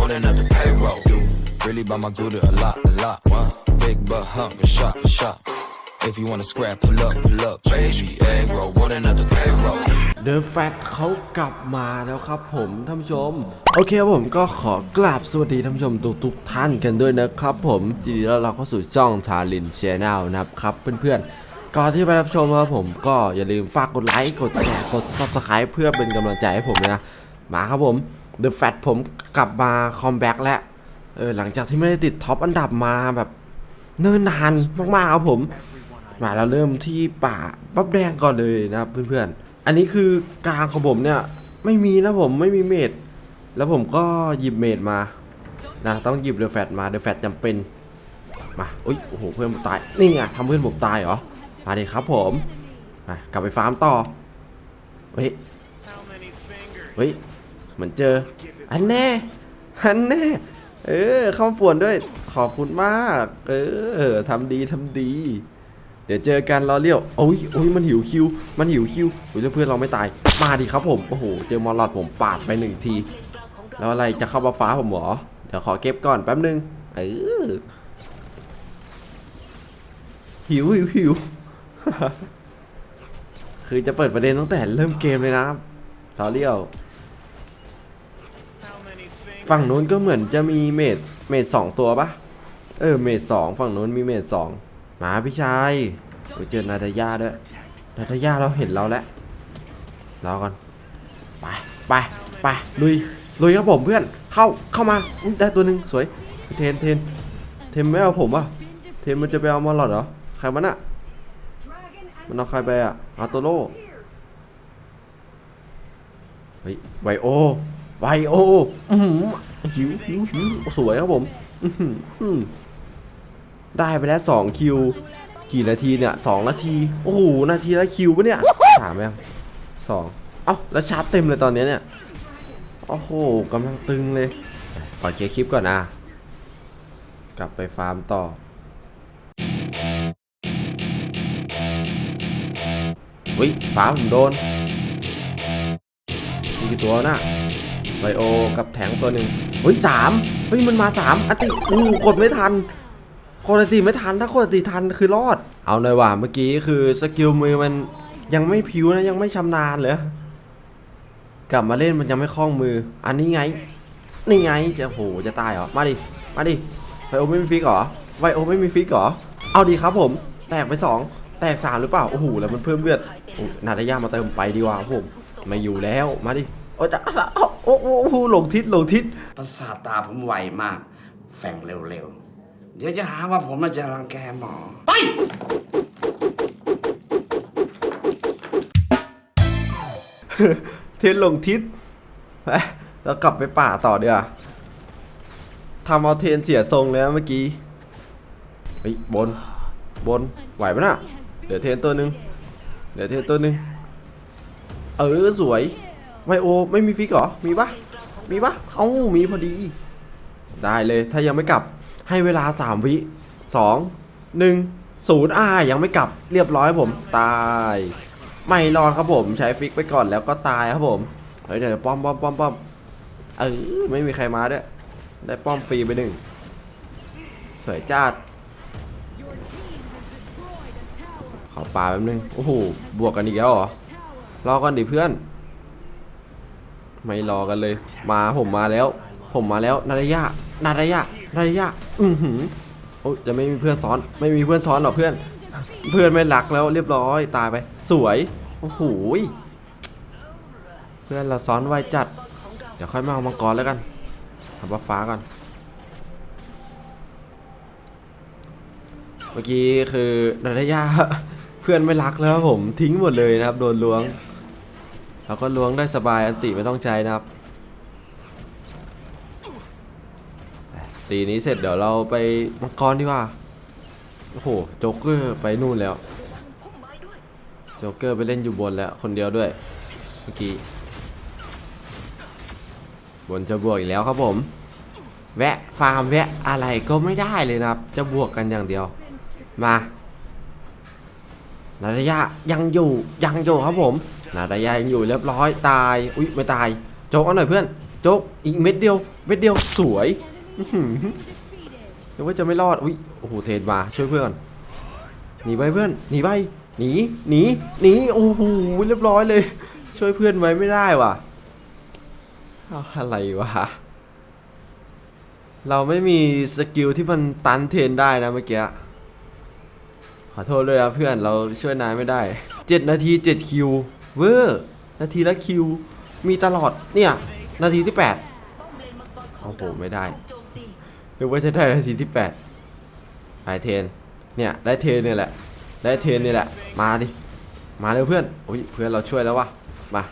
rolling up the payroll. Really by my good a lot, a lot. Big butt hump and shot for shot. If you wanna scrap, pull up, pull up, baby. Egg roll, rolling up the payroll. เดอะแฟตเขากลับมาแล้วครับผมท่านผู้ชม โอเคครับผมก็ขอกราบสวัสดีท่านผู้ชมทุกทุกๆท่านกันด้วยนะครับผมทีนี้แล้วเราเข้าสู่ช่องชาลินชแนลนะครับเพื่อนๆ ก่อนที่ไปรับชมนะครับผมก็อย่าลืมฝากกดไลค์กดแชร์กด subscribe เพื่อเป็นกำลังใจให้ผมนะ มาครับผม เดอะแฟตผมกลับมาคอมแบ็กแล้วเออหลังจากที่ไม่ได้ติดท็อปอันดับมาแบบ เนิ่นนานมากๆครับผมมาเราเริ่มที่ป่าปั๊บแดงก่อนเลยนะครับเพื่อนๆ อันนี้คือกลางของผมเนี่ย ไม่มีนะผมไม่มีเมดแล้วผมก็หยิบเมดมานะต้องหยิบเดอะแฟตมาเดอะแฟตจำเป็นมาอุ้ยโอ้โหเพื่อนผมตายนี่ไงทำเพื่อนผมตายเหรอมาดิครับผมมากลับไปฟาร์มต่อเฮ้ยเฮ้ย เหมือนเจอ อันแน่อันแน่ เออ เข้ามาป่วนด้วย ขอบคุณมาก เออทำดีทำดี เดี๋ยวเจอกันรอเลี้ยวโอ้ยโอ้ยมันหิวคิว มันหิวคิวโอ้ยเพื่อนเราไม่ตาย มาดิครับผม โอ้โห เจอมอลลอดผมปาดไปหนึ่งที แล้วอะไรจะเข้ามาฟ้าผมหรอ เดี๋ยวขอเก็บก่อนแป๊บนึง เออ หิวหิวหิวคือจะเปิดประเด็นตั้งแต่เริ่มเกมเลยนะครับรอเลี้ยว ฝั่งนู้นก็เหมือนจะมีเมดเมดสองตัวปะเออเมดสองฝั่งนู้นมีเมดสองมาพี่ชายโอ้เจอนาตาย่าด้วยนาตาย่าเราเห็นเราแล้วรอก่อนไปไปไปลุยลุยครับผมเพื่อนเข้าเข้ามาอุ๊ยได้ตัวหนึ่งสวยเทนเทนเทนไม่เอาผมอะเทนมันจะไปเอามอลลอดเหรอใครมันอะมันเอาใครไปอะอาโตโร่เฮ้ยไวโอ ไวโอหิวหิวหิวสวยครับผมได้ไปแล้วสองคิว กี่นาทีเนี่ยสองนาที โอ้โห นาทีละคิวปะเนี่ยสามยังสองเอ้า แล้วชาร์จเต็มเลยตอนเนี้ยเนี่ย โอ้โหกำลังตึงเลยขอเคลียร์คลิปก่อนนะ กลับไปฟาร์มต่อเฮ้ยฟ้าผมโดนมีกี่ตัวน่ะ ไบโอกับแทงตัวหนึ่งเฮ้ยสามเฮ้ยมันมาสามอติอู้กดไม่ทันกดอันติไม่ทันถ้ากดอันติทันคือรอด เอาเลยว่ะเมื่อกี้คือสกิลมือมันยังไม่ผิวนะยังไม่ชำนาญเลยกลับมาเล่นมันยังไม่คล่องมือ อันนี้ไง นี่ไงจะโหจะตายเหรอมาดิมาดิไวโอไม่มีฟิกเหรอไวโอไม่มีฟิกเหรอเอาดีครับผม แตกไปสองแตกสามหรือเปล่าโอ้โหแล้วมันเพิ่มเลือดนาดายามาเติมไปดีกว่าผมไม่อยู่แล้วมาดิ โอ้ยจะโอ้โหโอ้โหหลงทิศหลงทิศประสาทตาผมไวมาก แฝงเร็วๆ เดี๋ยวจะหาว่าผมมาจะรังแกหมอ ไปเทนหลงทิศไปแล้วกลับไปป่าต่อเดี๋ยวาทำเอาเทนเสียทรงเลยเมื่อกี้เฮ้ยบน บน ไหวปะน่ะ เดี๋ยวเทนตัวหนึ่งเดี๋ยวเทนตัวหนึ่งเออสวย ไวโอไม่มีฟิกเหรอ มีปะมีปะเอ้ามีพอดี ได้เลยถ้ายังไม่กลับให้เวลาสามวิสองหนึ่งศูนย์อ่ายังไม่กลับเรียบร้อยผมตาย ไม่รอดครับผมใช้ฟิกไปก่อนแล้วก็ตายครับผมเฮ้ยเดี๋ยวป้อมป้อมป้อมป้อมเออไม่มีใครมาด้วยได้ป้อมฟรีไปหนึ่งสวยจัดขอปลาแป๊บนึงโอ้โหบวกกันอีกแล้วเหรอรอก่อนดิเพื่อน ไม่รอกันเลย มาผมมาแล้ว ผมมาแล้วนาดายานาดายานาดายาอือหือโอ้จะไม่มีเพื่อนซ้อน ไม่มีเพื่อนซ้อนหรอเพื่อน เพื่อนไม่รักแล้วเรียบร้อยตายไป สวยโอ้โหเพื่อนเราซ้อนไวจัด เดี๋ยวค่อยมาเอามังกรแล้วกันทำบัฟฟ้าก่อนเมื่อกี้คือนาดายาเพื่อนไม่รักแล้วผมทิ้งหมดเลยนะครับ โดนล้วง เราก็ล้วงได้สบายอันติไม่ต้องใช้นะครับ ตีนี้เสร็จเดี๋ยวเราไปมังกรดีกว่า โอ้โหโจ๊กเกอร์ไปนู่นแล้วโจ๊กเกอร์ไปเล่นอยู่บนแล้วคนเดียวด้วย เมื่อกี้ บนจะบวกอีกแล้วครับผม แวะฟาร์มแวะอะไรก็ไม่ได้เลยนะครับ จะบวกกันอย่างเดียว มา นาดายะยังอยู่ยังอยู่ครับผมนาดายะยังอยู่เรียบร้อยตาย อุ๊ยไม่ตาย โจ๊กเอาหน่อยเพื่อน โจ๊กอีกเม็ดเดียว เม็ดเดียวสวยอื้อหือนึกว่าจะไม่รอด อุ้ยโอ้โหเทนมาช่วยเพื่อนหนีไปเพื่อนหนีไปหนีหนีหนีโอ้โหเรียบร้อยเลย ช่วยเพื่อนไว้ไม่ได้ว่ะอะไรวะเราไม่มีสกิลที่มันตันเทนได้นะเมื่อกี้ ขอโทษด้วยนะเพื่อนเราช่วยนายไม่ได้ 7 นาที 7 คิว เวอร์นาทีละคิว มีตลอดเนี่ยนาทีที่ 8 โอ้โห ไม่ได้หรือว่าจะได้นาทีที่8ไปเทน เนี่ยได้เทนเนี่ยแหละ ได้เทนเนี่ยแหละ มาดิ มาเร็วเพื่อนอุ้ยเพื่อนเราช่วยแล้ววะมา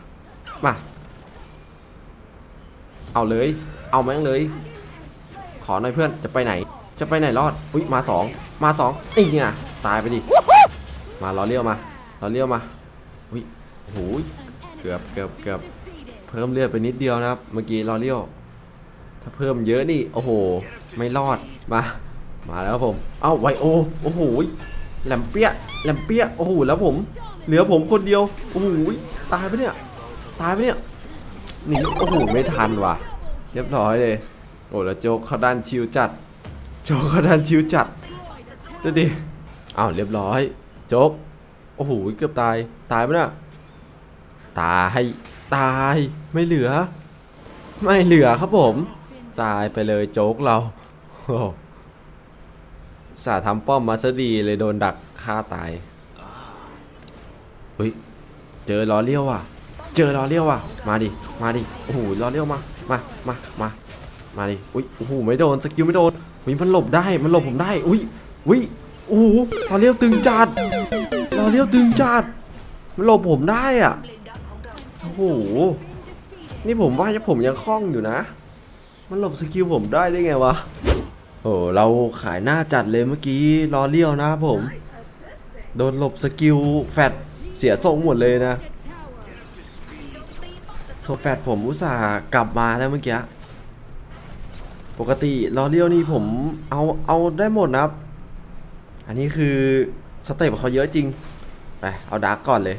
มา เอาเลย เอาแม่งเลย ขอหน่อยเพื่อนจะไปไหน จะไปไหนรอด อุ้ยมาสองมาสองนี่ไง ตายไปดิ มาล้อเลี้ยวมาล้อเลี้ยวมาอุ้ยโหเกือบเกือบเกือบเพิ่มเลือดไปนิดเดียวนะครับ เมื่อกี้ล้อเลี้ยว ถ้าเพิ่มเยอะนี่ โอ้โห ไม่รอด มา มาแล้วครับผม เอ้าไวโอ โอ้โห แหลมเปี้ย แหลมเปี้ย โอ้โห แล้วผม เหลือผมคนเดียว โอ้โห ตายไปเนี่ย ตายไปเนี่ย หนี โอ้โห ไม่ทันว่ะ เรียบร้อยเลย โอ้แล้วโจ๊กเขาด้านชิวจัด โจ๊กเขาด้านชิวจัดดูดิ อ้าวเรียบร้อยโจ๊กโอ้โหเกือบตายตายปะเนี่ยตายตายไม่เหลือ ไม่เหลือครับผม ตายไปเลยโจ๊กเราสาห์ทำป้อมมาซะดีเลยโดนดักฆ่าตายเฮ้ยเจอล้อเลี้ยวว่ะ เจอล้อเลี้ยวว่ะ มาดิมาดิโอ้โหล้อเลี้ยวมามามามามาดิอุ้ยโอ้โหไม่โดนสกิลไม่โดนอุ้ยมันหลบได้มันหลบผมได้อุ้ยอุ้ย โอ้โหล้อเลี้ยวตึงจัดล้อเลี้ยวตึงจัด มันหลบผมได้อะ โอ้โห นี่ผมว่าผมยังคล่องอยู่นะ มันหลบสกิลผมได้ได้ไงวะ โอ้เราขายหน้าจัดเลยเมื่อกี้ล้อเลี้ยวนะผม โดนหลบสกิลแฟดเสียทรงหมดเลยนะโซแฟดผมอุตส่าห์กลับมาแล้วเมื่อกี้ ปกติล้อเลี้ยวนี่ผมเอาเอาได้หมดนะครับ อันนี้คือสเต็ปเขาเยอะจริง ไป เอาดาร์กก่อนเลย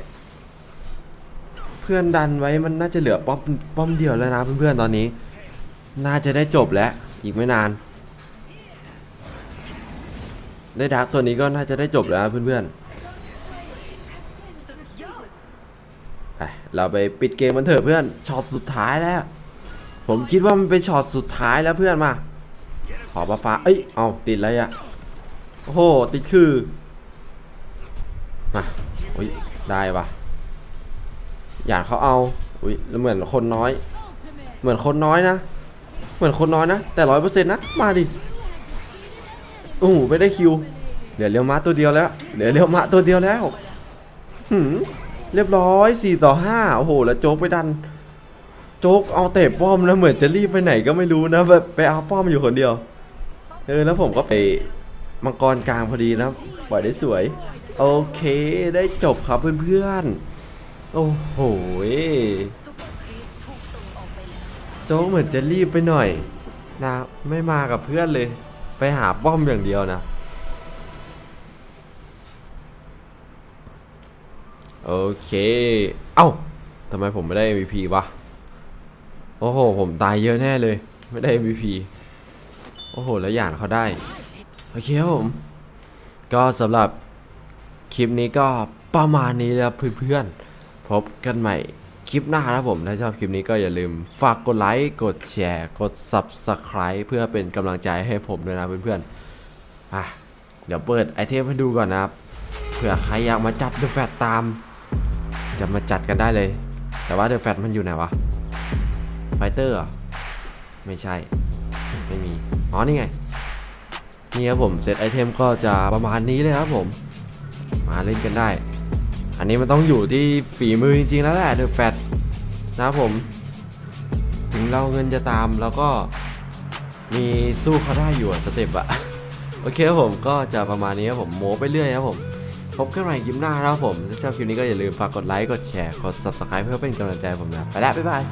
เพื่อนดันไว้มันน่าจะเหลือป้อมป้อมเดียวแล้วนะเพื่อนๆตอนนี้ น่าจะได้จบแล้ว อีกไม่นาน ได้ดาร์กตัวนี้ก็น่าจะได้จบแล้วเพื่อนๆไปเราไปปิดเกมมันเถอะเพื่อนช็อตสุดท้ายแล้ว ผมคิดว่ามันเป็นช็อตสุดท้ายแล้วเพื่อนมา ขอปลาฟ้าเอ้ย เอาติดอะไรอะ โอ้โห ติดคือมาอุ้ย ได้ปะอยากเขาเอา อุ้ยแล้วเหมือนคนน้อย เหมือนคนน้อยนะ เหมือนคนน้อยนะ แต่ร้อยเปอร์เซ็นต์นะ มาดิโอ้โหไม่ได้คิวเดี๋ยวเลี้ยวมาตัวเดียวแล้วเดี๋ยวเลี้ยวมาตัวเดียวแล้วหืมเรียบร้อยสี่ต่อห้าโอ้โห แล้วโจ๊กไปดัน โจ๊กเอาเตะป้อมแล้วเหมือนจะรีบไปไหนก็ไม่รู้นะแบบไปเอาป้อมอยู่คนเดียว เออ แล้วผมก็ไป มังกรกลางพอดีนะปล่อยได้สวย โอเคได้จบครับเพื่อนๆ โอ้โหโจ๊กเหมือนจะรีบไปหน่อยนะไม่มากับเพื่อนเลย ไปหาป้อมอย่างเดียวนะ โอเค เอ้าทำไมผมไม่ได้ MVP วะ โอ้โห ผมตายเยอะแน่เลย ไม่ได้ MVP โอ้โห แล้วหยานเขาได้ โอเคครับผม ก็สำหรับคลิปนี้ก็ประมาณนี้แล้วเพื่อนๆ พบกันใหม่คลิปหน้านะครับผม ถ้าชอบคลิปนี้ก็อย่าลืมฝากกดไลค์ กดแชร์ กด Subscribe เพื่อเป็นกำลังใจให้ผมด้วยนะเพื่อนๆอะเดี๋ยวเปิดไอเทมให้ดูก่อนนะครับ เผื่อใครอยากมาจัดเดอะแฟตตาม จะมาจัดกันได้เลย แต่ว่าเดอะแฟตมันอยู่ไหนวะ ไฟเตอร์ไม่ใช่ ไม่มี อ๋อ นี่ไง นี่ครับผมเซตไอเทมก็จะประมาณนี้เลยครับผม มาเล่นกันได้ อันนี้มันต้องอยู่ที่ฝีมือจริงๆแล้วแหละเดอะแฟตนะครับผม ถึงเราเงินจะตามแล้วก็มีสู้เขาได้อยู่สเต็ปอะโอเคครับผมก็จะประมาณนี้ครับผมโมไปเรื่อยครับผมพบกันใหม่คลิปหน้าครับผมถ้าชอบคลิปนี้ก็อย่าลืมฝากกดไลค์ กดแชร์ กด subscribe เพื่อเป็นกำลังใจผมนะ ไปแล้ว บ๊ายบาย